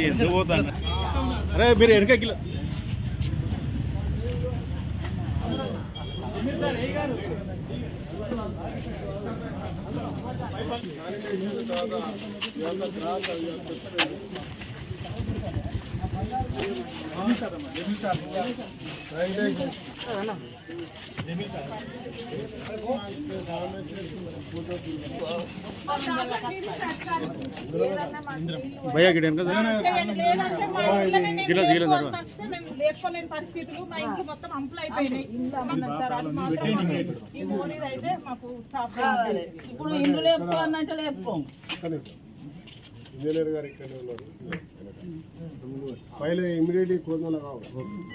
ఎందుకు పోతాను అరే మీరు వెనక కిలో భయ్యా గిడ గిల గిల లేపుకోలేని పరిస్థితులు మా ఇంట్లో మొత్తం అంపులు అయిపోయినాయి. ఈ మోరీది అయితే మాకు. ఇప్పుడు ఇల్లు లేపుకోవాలంటే లేపుకోం. ఇంజనీర్ గారు ఇక్కడనే ఉన్నారు. పైల ఇమీడియట్ కోదన కావు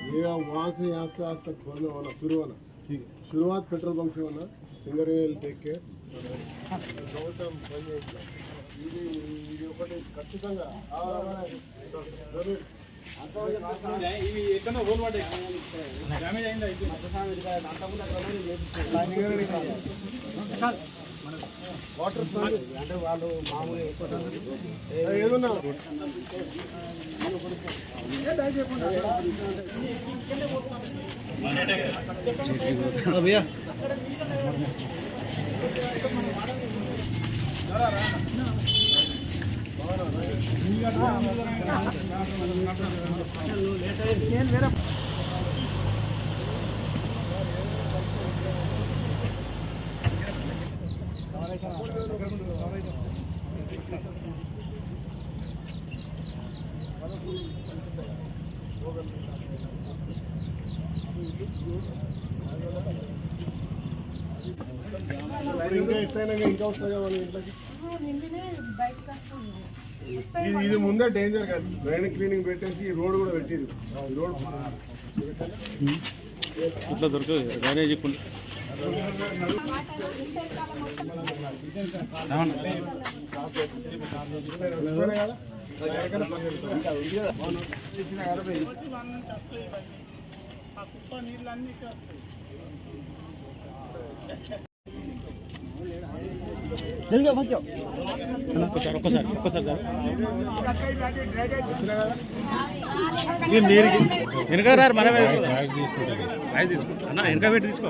ಈಗ ವಾಸ ಯಾಸ್ತ ಆಸ್ತ ಕೋದವನ ಶುರುವನ ಶುರುವಾತ್ ಪೆಟ್ರೋಲ್ ಬಂಕ್ ಸೇವನ సింగరేల్ టేకే ప్రభుత్వం ఇది ఇది ఒకటి ఖచ్చితంగా. డ్యామేజ్ అయిందా? అంతకుండా వాటర్ అంటే వాళ్ళు మామూలుగా ఏదన్నా భయ్యా ఇప్పుడు ఇంకా మన ఇంట్లోకి ఇది ఇది ముందే డేంజర్ కాదు. డ్రైన్ క్లీనింగ్ పెట్టేసి ఈ రోడ్ కూడా పెట్టిరు. రోడ్ ఇట్లా దొరకదు డ్రైనేజీ కదా? ఇక్కడ వస్తాయి. ఒక్కసారి ఒక్కసారి ఒక్కసారి నీరుకి వెనక రారు బ్యాగ్ తీసుకుంటా అన్న వెనక పెట్టి తీసుకో.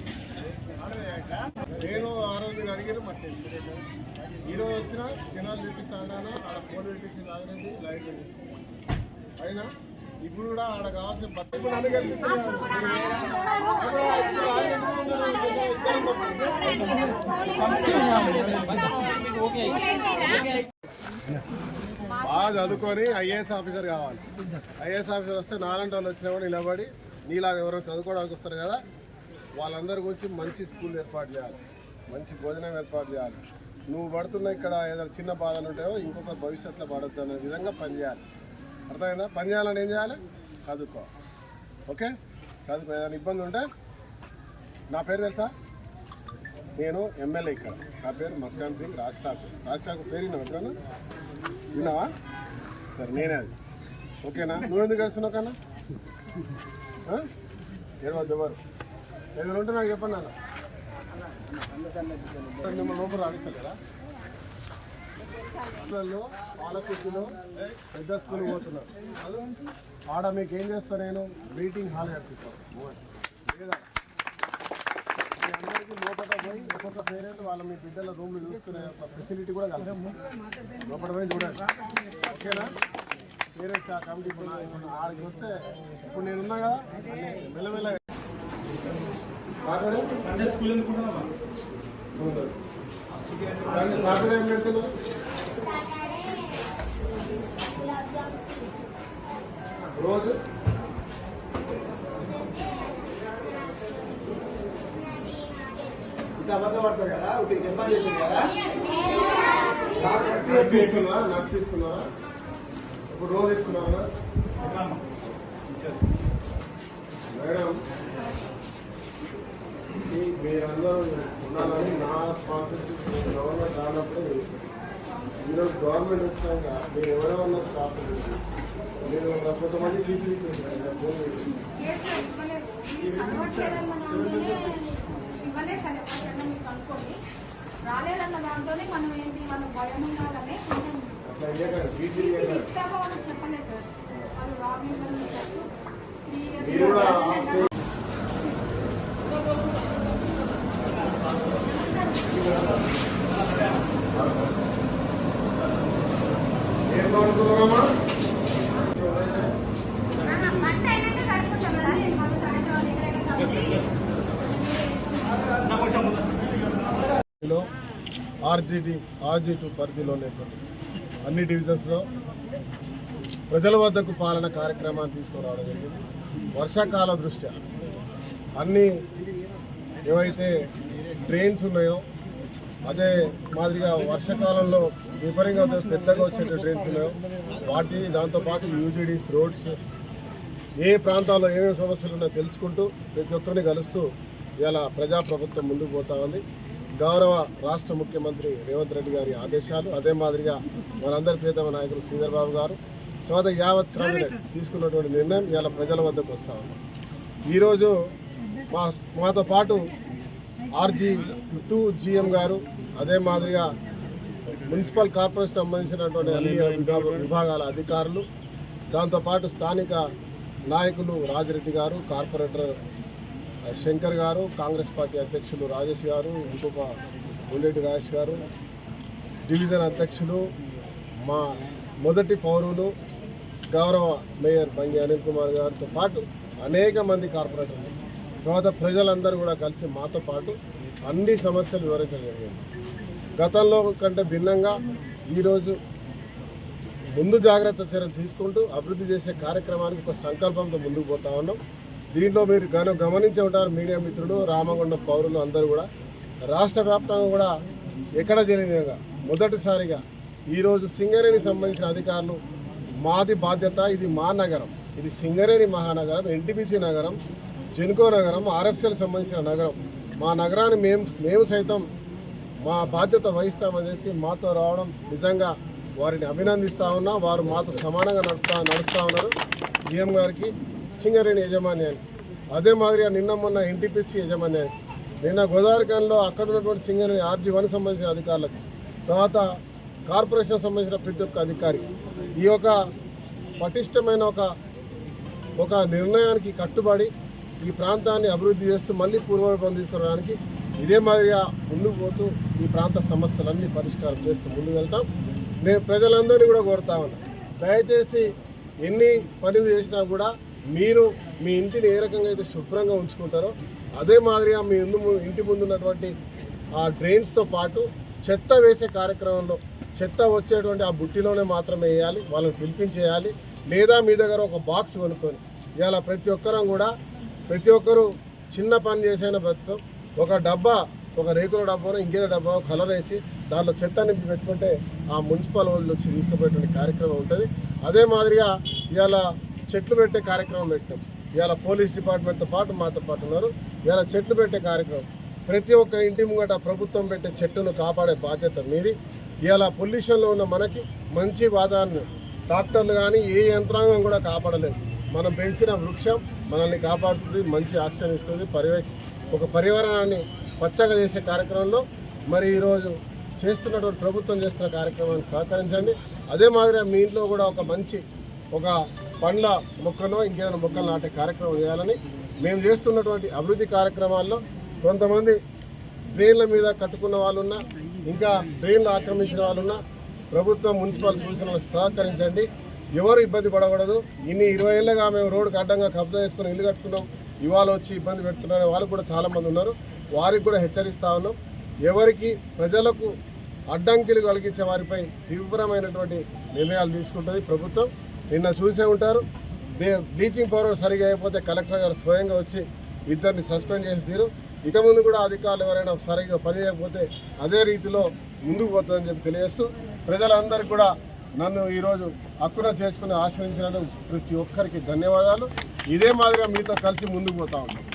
నేను ఆ రోజు అడిగిన మట్టి ఈరోజు వచ్చిన జనాలు తెప్పిస్తాను ఆడ ఫోన్ పెట్టించి లాగలేదు లైట్ అయినా ఇప్పుడు కూడా ఆడ కావాల్సిన బట్ట ఇప్పుడు బాగా చదువుకొని ఐఏఎస్ ఆఫీసర్ కావాలి. ఐఏఎస్ ఆఫీసర్ వస్తే నాలంటి వాళ్ళు వచ్చినా కూడా నిలబడి నీలాగా ఎవరో చదువుకోవడానికి వస్తారు కదా. వాళ్ళందరి గురించి మంచి స్కూల్ ఏర్పాటు చేయాలి. మంచి భోజనం ఏర్పాటు చేయాలి. నువ్వు పడుతున్న ఇక్కడ ఏదైనా చిన్న బాధలు ఉంటాయో ఇంకొక భవిష్యత్తులో పడద్దు అనే విధంగా పనిచేయాలి అర్థమైందా? పని చేయాలని ఏం చేయాలి? చదువుకో. ఓకే? చదువుకో. ఏదైనా ఇబ్బంది ఉంటే నా పేరు తెలుసా? నేను ఎమ్మెల్యే ఇక్కడ. నా పేరు మక్కాన్ సింగ్ రాజ్ ఠాకూర్ రాజ్ ఠాకూర్ పేరు విన్నావు ఎప్పుడన్నా? విన్నావా? సరే నేనే అది. ఓకేనా? నువ్వెందుకు కలుస్తున్నావు కన్నా? ఏడవద్దు ఎవరు? ఏదైనా ఉంటే నాకు చెప్పండి అన్న. మిమ్మల్ని లోపల రాణిస్తలేరా స్కూళ్ళల్లో పాలకుర్తిలో పెద్ద స్కూల్ పోతున్నారు. ఆడ మీకు ఏం చేస్తా నేను? మీటింగ్ హాల్ కట్టిస్తాను. లేదా? అందరికీ లోపల పోయి ఒక్కొక్క పేరెంట్ వాళ్ళ మీ బిడ్డల రూమ్లు చూసుకునే ఒక ఫెసిలిటీ కూడా కలదు. లోపల పోయి చూడండి. ఓకేనా? పేరెంట్స్ ఆ కమిటీ ఆడికి వస్తే ఇప్పుడు నేనున్నా కదా మెల్లమెల్ల సండే స్కూల్ సాటర్డే ఏం రోజు? ఇంత అబద్ధం పడతారు కదా ఒకటి చెప్పాలి చెప్పింది కదా? నట్స్ ఇస్తున్నావా? ఇప్పుడు రోజు ఇస్తున్నావా? మేడం మీరందరూ ఉండాలని నా స్పాన్సర్షిప్ గవర్నమెంట్ రానప్పుడు ఈరోజు గవర్నమెంట్ వచ్చినాక మీరు ఎవరెవరన్నా స్టాఫ్. మీరు కొంతమంది తీసుకొచ్చారు ఇవ్వలే సరే అనుకోండి రాలేదన్న దాంతోనే మనం ఏంటి మనం భయం ఉండాలని కొంచెం అట్లా చేయకండి ఫీజు ఇది చేయకండి ఇస్తామో వాళ్ళకి చెప్పలేదు సార్. వాళ్ళు రాంగ్ త్రీ మీరు కూడా ఆ ఇయర్స్ స్టేజ్ ఏం బాగుంటున్నామా మంట అయినాక కడుక్కుంటాం కదా మనం సాయంత్రం ఎక్కడైనా సబ్జీ లో ఆర్జీడి ఆర్జీటీ పరిధిలో ఉన్నటువంటి అన్ని డివిజన్స్లో ప్రజల వద్దకు పాలన కార్యక్రమాన్ని తీసుకురావడం జరిగింది. వర్షాకాల దృష్ట్యా అన్ని ఏవైతే డ్రైన్స్ ఉన్నాయో అదే మాదిరిగా వర్షాకాలంలో విపరీతంగా పెద్దగా వచ్చే డ్రైన్స్ ఉన్నాయో వాటి దాంతోపాటు యూజీడీస్ రోడ్స్ ఏ ప్రాంతాల్లో ఏమేమి సమస్యలు ఉన్నాయో తెలుసుకుంటూ ప్రతి ఒక్కరిని కలుస్తూ ఇలా ప్రజాప్రభుత్వం ముందుకు పోతా ఉంది. గౌరవ రాష్ట్ర ముఖ్యమంత్రి రేవంత్ రెడ్డి గారి ఆదేశాలు. అదే మాదిరిగా మనందరి ప్రియతమ నాయకులు శ్రీధర్ బాబు గారు. తర్వాత యావత్ కేబినెట్ తీసుకున్నటువంటి నిర్ణయం ఇలా ప్రజల వద్దకు వస్తా ఉంది. ఈరోజు మా మాతో పాటు ఆర్జీ టూ జిఎం గారు అదే మాదిరిగా మున్సిపల్ కార్పొరేషన్ సంబంధించినటువంటి అన్ని విభాగ- విభాగాల అధికారులు దాంతోపాటు స్థానిక నాయకులు రాజిరెడ్డి గారు కార్పొరేటర్ శంకర్ గారు కాంగ్రెస్ పార్టీ అధ్యక్షులు రాజేష్ గారు ఇంకొక ఉండేటి రాజేష్ గారు డివిజన్ అధ్యక్షులు మా మొదటి పౌరులు గౌరవ మేయర్ బంగి అనిల్ కుమార్ గారితో పాటు అనేక మంది కార్పొరేటర్లు తర్వాత ప్రజలందరూ కూడా కలిసి మాతో పాటు అన్ని సమస్యలు వివరించడం జరిగింది. గతంలో కంటే భిన్నంగా ఈరోజు ముందు జాగ్రత్త చర్యలు తీసుకుంటూ అభివృద్ధి చేసే కార్యక్రమానికి ఒక సంకల్పంతో ముందుకు పోతా ఉన్నాం. దీంట్లో మీరు గన గమనించి ఉంటారు మీడియా మిత్రులు రామగుండ పౌరులు అందరూ కూడా. రాష్ట్ర వ్యాప్తంగా కూడా ఎక్కడ జరిగిన విధంగా మొదటిసారిగా ఈరోజు సింగరేణికి సంబంధించిన అధికారులు మాది బాధ్యత ఇది మా నగరం. ఇది సింగరేణి మహానగరం ఎన్టీపీసీ నగరం జెన్కో నగరం ఆర్ఎఫ్సీలకు సంబంధించిన నగరం. మా నగరాన్ని మేము మేము సైతం మా బాధ్యత వహిస్తామని చెప్పి మాతో రావడం నిజంగా వారిని అభినందిస్తా ఉన్నా వారు మాతో సమానంగా నడుపుతా నడుస్తూ ఉన్నారు. సీఎం గారికి సింగరేణి యజమాన్యాన్ని అదే మాదిరిగా నిన్న మొన్న ఎన్టీపీసీ యజమాన్యానికి నిన్న గోదావరిఖాన్లో అక్కడ ఉన్నటువంటి సింగరేణి ఆర్జీ వన్ సంబంధించిన అధికారులకు తర్వాత కార్పొరేషన్ సంబంధించిన ప్రతి ఒక్క అధికారి. ఈ యొక్క పటిష్టమైన ఒక ఒక నిర్ణయానికి కట్టుబడి ఈ ప్రాంతాన్ని అభివృద్ధి చేస్తూ మళ్ళీ పూర్వవైభవం తీసుకురావడానికి ఇదే మాదిరిగా ముందుకు పోతూ ఈ ప్రాంత సమస్యలన్నీ పరిష్కారం చేస్తూ ముందుకు వెళ్తాం. నేను ప్రజలందరినీ కూడా కోరుతా ఉన్నా. దయచేసి ఎన్ని పనులు చేసినా కూడా మీరు మీ ఇంటిని ఏ రకంగా అయితే శుభ్రంగా ఉంచుకుంటారో అదే మాదిరిగా మీ ఇందు ఇంటి ముందు ఉన్నటువంటి ఆ డ్రైన్స్తో పాటు చెత్త వేసే కార్యక్రమంలో చెత్త వచ్చేటువంటి ఆ బుట్టిలోనే మాత్రమే వేయాలి వాళ్ళని పిలిపించేయాలి లేదా మీ దగ్గర ఒక బాక్స్ కొనుక్కొని. ఇవాళ ప్రతి ఒక్కరం కూడా ప్రతి ఒక్కరు చిన్న పని చేసిన బతుకుతాం. ఒక డబ్బా ఒక రేకుల డబ్బాను ఇంకేదో డబ్బా కలర్ వేసి దాంట్లో చెత్త నింపి పెట్టుకుంటే ఆ మున్సిపల్ వాళ్ళు వచ్చి తీసుకుపోయేటువంటి కార్యక్రమం ఉంటుంది. అదే మాదిరిగా ఇవాళ చెట్లు పెట్టే కార్యక్రమం పెట్టాం. ఇవాళ పోలీస్ డిపార్ట్మెంట్తో పాటు మాతో పాటు ఉన్నారు. ఇవాళ చెట్లు పెట్టే కార్యక్రమం. ప్రతి ఒక్క ఇంటి ముంగట ప్రభుత్వం పెట్టే చెట్టును కాపాడే బాధ్యత మీది. ఇవాళ పొల్యూషన్లో ఉన్న మనకి మంచి వాతావరణం. డాక్టర్లు కానీ ఏ యంత్రాంగం కూడా కాపాడలేదు. మనం పెంచిన వృక్షం మనల్ని కాపాడుతుంది మంచి ఆక్సిజన్ ఇస్తుంది పర్యవేక్ష ఒక పర్యావరణాన్ని పచ్చగా చేసే కార్యక్రమంలో మరి ఈరోజు చేస్తున్నటువంటి ప్రభుత్వం చేస్తున్న కార్యక్రమాన్ని సహకరించండి. అదే మాదిరిగా మీ ఇంట్లో కూడా ఒక మంచి ఒక పండ్ల మొక్కనో ఇంకేదైనా మొక్కలు నాటే కార్యక్రమం చేయాలని మేము చేస్తున్నటువంటి అభివృద్ధి కార్యక్రమాల్లో కొంతమంది డ్రైన్ల మీద కట్టుకున్న వాళ్ళున్నా ఇంకా డ్రైన్లు ఆక్రమించిన వాళ్ళున్నా ప్రభుత్వం మున్సిపల్ సూచనలకు సహకరించండి. ఎవరు ఇబ్బంది పడకూడదు. ఇన్ని ఇరవై ఏళ్ళగా మేము రోడ్డుకి అడ్డంగా కబ్జా చేసుకుని ఇల్లు కట్టుకున్నాం. ఇవాళ వచ్చి ఇబ్బంది పెడుతున్నారు. వాళ్ళు కూడా చాలామంది ఉన్నారు. వారికి కూడా హెచ్చరిస్తా ఉన్నాం. ఎవరికి ప్రజలకు అడ్డంకిలు కలిగించే వారిపై తీవ్రమైనటువంటి నిర్ణయాలు తీసుకుంటుంది ప్రభుత్వం. నిన్న చూసే ఉంటారు. బ్లీచింగ్ పౌడర్ సరిగా అయిపోతే కలెక్టర్ గారు స్వయంగా వచ్చి ఇద్దరిని సస్పెండ్ చేసి తీరు. ఇక ముందు కూడా అధికారులు ఎవరైనా సరిగ్గా పని చేయకపోతే అదే రీతిలో ముందుకు పోతుందని చెప్పి తెలియజేస్తూ ప్రజలందరికీ కూడా నన్ను ఈరోజు హక్కున చేసుకుని ఆశ్రయించినందుకు ప్రతి ఒక్కరికి ధన్యవాదాలు. ఇదే మాదిరిగా మీతో కలిసి ముందుకు పోతా ఉంటాం